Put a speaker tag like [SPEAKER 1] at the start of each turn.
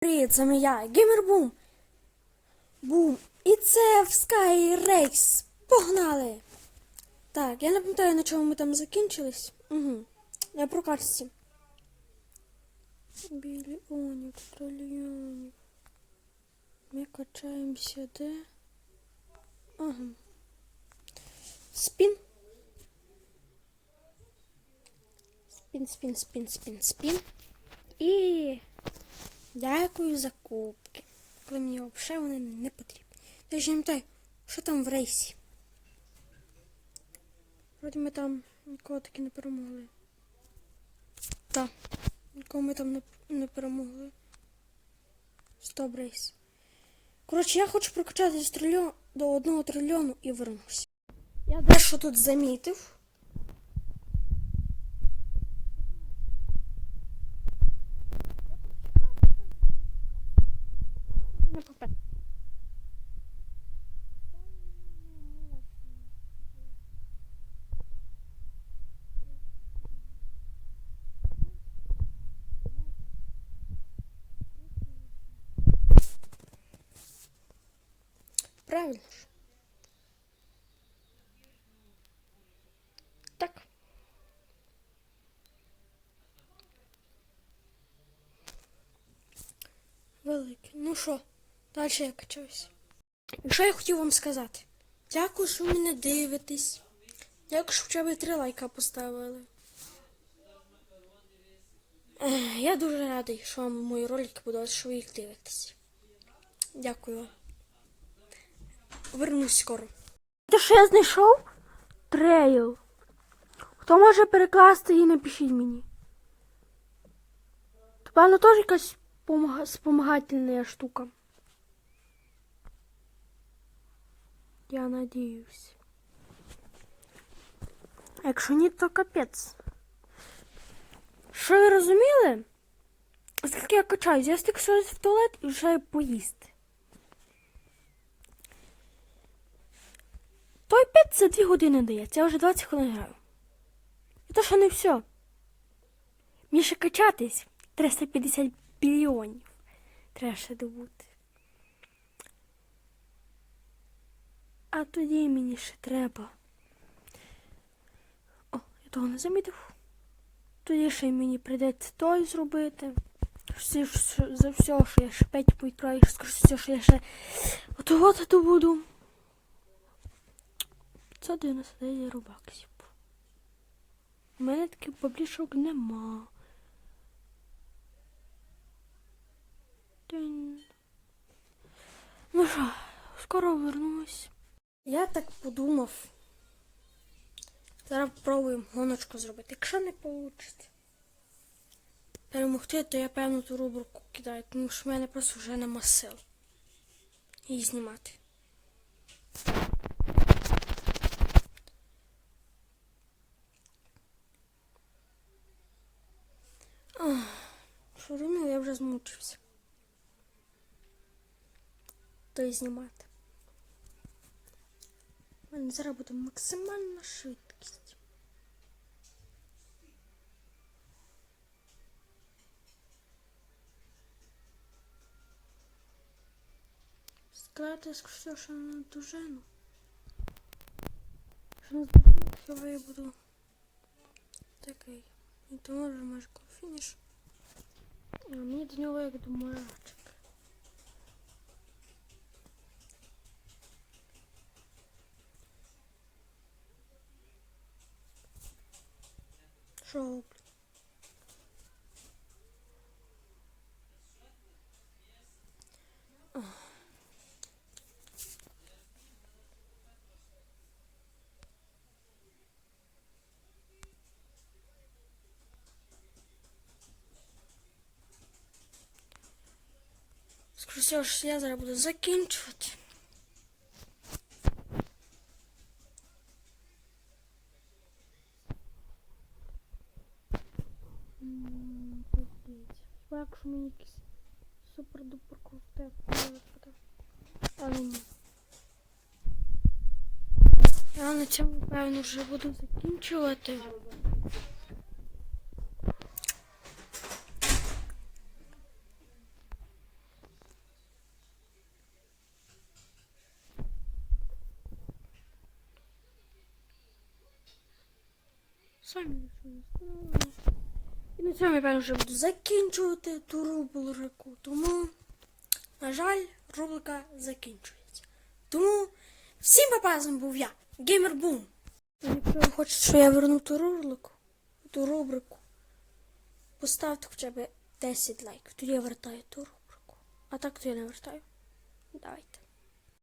[SPEAKER 1] Привіт, це я, Геймербум. Бум. І це в Sky Race. Погнали! Так, я не пам'ятаю, на чому ми там закінчились. Угу. Я про картці. Біліонів, трильйонів. Ми качаємося де? Ага. Спін. Спін, спін, спін, спін, спін. І дякую за кубки. Коли мені взагалі вони не потрібні. Я ж не пам'ятаю, що там в рейсі. Вроді ми там нікого таки не перемогли. Так, нікого ми там не, не перемогли. Стоп рейс. Коротше, я хочу прокачати до одного трильйону і вернусь. Я дещо тут замітив. Правильно ж. Так. Великий. Ну що, далі я качаюсь. Що я хотів вам сказати? Дякую, що ви мене дивитесь. Дякую, що хоча б три лайка поставили. Я дуже радий, що вам мої ролики подобаються, що ви їх дивитесь. Дякую. Вернусь скоро. Те, що я знайшов? Трейл. Хто може перекласти і напишіть мені. Це, певно, теж якась помага- спомагательна штука. Я надіюсь. Якщо ні, то капець. Що ви розуміли? Скільки я качаюсь, я стик щось в туалет і вже поїсти. Той 5 за 2 години дається, я вже 20 хвилин граю. І то ще не все. Мені ще качатись 350 біліонів. Треба ще добути. А тоді мені ще треба. О, я того не замітив. Тоді ще мені прийдеться той зробити. Все, за все, що я ще 5 поікраю, скажу все, що я ще готувати то буду. 599 рубаксів. У мене таких баблішок нема. Ну що, скоро вернусь. Я так подумав. Зараз пробуємо гоночку зробити. Якщо не вийде перемогти, то я певно ту рубрику кидаю, тому що в мене просто вже нема сил її знімати. вже змучився. То і знімати. У мене зараз буде максимальна швидкість. Сказати, що що на дужину. Що на дужину, що я буду такий. І то може майже фініш. А мені до нього як до. Що роблю? Скажу, що я зараз буду закінчувати. Якщо мені якийсь супер-дупер крутий випаде. Але ні. Я на цьому, певно, вже буду закінчувати. Самі знаю. І на цьому я певно вже буду закінчувати ту рубрику. Тому, на жаль, рубрика закінчується. Тому всім папа, з був я, Геймер Бум. Якщо ви хочете, щоб я вернув ту рубрику, ту рубрику, поставте хоча б 10 лайків. Тоді я вертаю ту рубрику. А так то я не вертаю. Давайте.